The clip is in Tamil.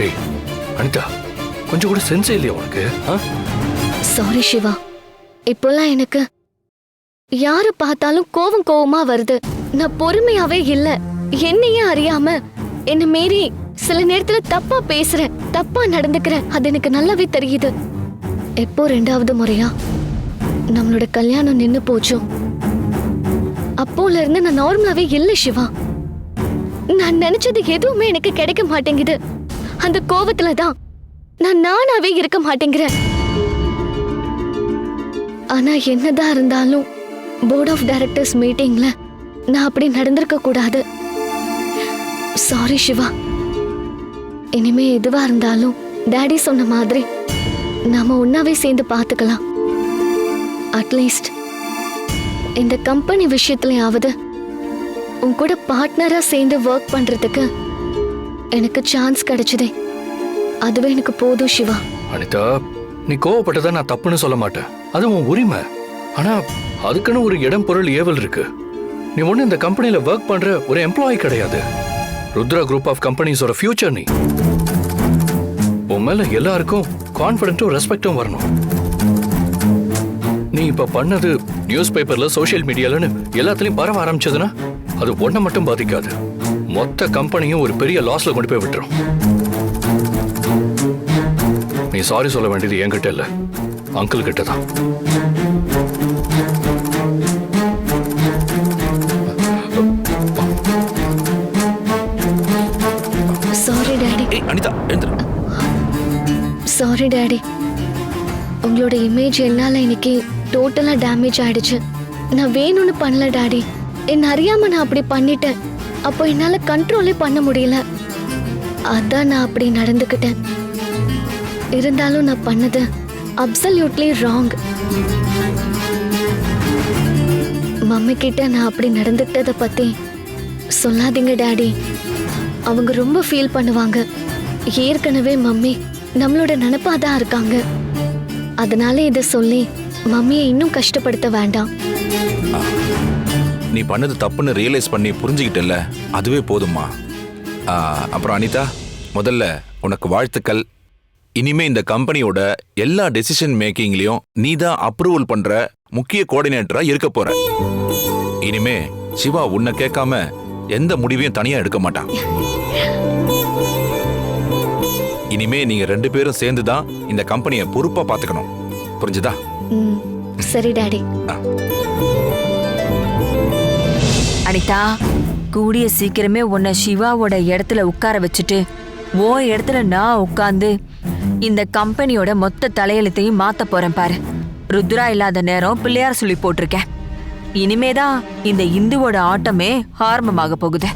ஏய் அனிதா கொஞ்சம் கூட சென்ஸே இல்லையா உனக்கு? சாரி சிவா. இப்போல்லாம் எனக்கு யார பார்த்தாலும் கோவம் கோவமா வருது. நான் பொறுமையாவே இல்ல. என்னையே அறியாம என்ன மீறி சில நேரத்துல தப்பா பேசுறேன் தப்பா நடந்துக்கிறேன். அது எனக்கு நல்லாவே தெரியுது. எப்போ ரெண்டாவது முறையா நம்மளோட கல்யாணம் நின்னு போச்சோ. அப்போல இருந்து நான் நார்மலாவே இல்ல சிவா. நான் நினைச்சது எதுவுமே எனக்கு கிடைக்க மாட்டேங்குது. அந்த கோவத்துல தான் நான் நானாவே இருக்க மாட்டேங்கிறேன். ஆனா என்னதான் இருந்தாலும் போர்ட் ஆஃப் டைரக்டர்ஸ் மீட்டிங்ல நான் அப்படி நடந்திருக்க கூடாது. சாரி சிவா. இனிமே எதுவா இருந்தாலும் டேடி சொன்ன மாதிரி நாம ஒன்னாவே சேர்ந்து பார்த்துக்கலாம் அட்லீஸ்ட் இந்த கம்பெனி விஷயத்துலயாவது உன் கூட பார்ட்னரா சேர்ந்து ஒர்க் பண்றதுக்கு எனக்கு சான்ஸ் கிடைச்சதே. அதுவே எனக்கு போதும் சிவா. அனிதா நீ கோவப்பட்டதா நான் தப்புன்னு சொல்ல மாட்டேன். அது உன் உரிமை. ஆனா அதுக்குன்னு ஒரு இடம் பொருள் ஏவல் இருக்கு. நீ ஒண்ணு இந்த கம்பெனில ஒர்க் பண்ற ஒரு எம்ப்ளாயி கிடையாது. ருத்ரா குரூப் ஆஃப் கம்பெனிஸோட ஃபியூச்சர் நீ. உன் மேல எல்லாருக்கும் கான்ஃபிடென்ட்டும் ரெஸ்பெக்டும் வரணும். நீ இப்ப பண்ணது நியூஸ் பேப்பர்ல சோஷியல் மீடியாலன்னு எல்லாத்துலயும் பரவ ஆரம்பிச்சதுன்னா அது ஒன்ன மட்டும் பாதிக்காது. மொத்த கம்பெனியும் ஒரு பெரிய லாஸ்ல கொண்டு போய் விட்டுரும். நீ சாரி சொல்ல வேண்டியது என்கிட்ட இல்ல. அங்கிள் கிட்ட தான். சாரி டாடி ஏய் அனிதா எழுந்துரு சாரி டாடி உங்களோட இமேஜ் என்னால இன்னைக்கு டோட்டலா டேமேஜ் ஆயிடுச்சு. நான் வேணும்னு பண்ணல டாடி என் அறியாம நான் அப்படி பண்ணிட்டேன். அப்போ என்னால கண்ட்ரோலே பண்ண முடியல. அதான் நான் அப்படி நடந்துக்கிட்டேன். இருந்தாலும் நான் பண்ணது அப்சல்யூட்லி ராங் மம்மி கிட்ட நான் அப்படி நடந்துக்கிட்டதை பத்தி சொல்லாதீங்க டாடி. அவங்க ரொம்ப ஃபீல் பண்ணுவாங்க. ஏற்கனவே மம்மி நம்மளோட நினப்பா தான் இருக்காங்க. அதனால இதை சொல்லி மம்மியை இன்னும் கஷ்டப்படுத்த வேண்டாம். நீ பண்ணது தப்புன்னு ரியலைஸ் பண்ணி புரிஞ்சுக்கிட்டல அதுவே போதும்மா. ஆ, அப்புறம் அனிதா முதல்ல உனக்கு வாழ்த்துக்கள். இனிமே இந்த கம்பெனியோட எல்லா டெசிஷன் மேக்கிங்லயும் நீ தான் அப்ரூவல் பண்ற முக்கிய கோஆர்டினேட்டரா இருக்க போற. இனிமே சிவா உன்னை கேட்காம எந்த முடிவையும் தனியா எடுக்க மாட்டான். இனிமே நீங்க ரெண்டு பேரும் சேர்ந்து தான் இந்த கம்பெனியை பொறுப்பா பாத்துக்கணும் புரிஞ்சுதா? சரி டாடி. அனிதா கூடிய சீக்கிரமே உன்னை சிவாவோட இடத்துல உட்கார வச்சுட்டு ஓ இடத்துல நான் உட்காந்து இந்த கம்பெனியோட மொத்த தலையெழுத்தையும் மாத்த போறேன் பாரு. ருத்ரா இல்லாத நேரம் பிள்ளையார் சொல்லி போட்டிருக்கேன். இனிமேதான் இந்த இந்துவோட ஆட்டமே ஆரம்பமாக போகுது.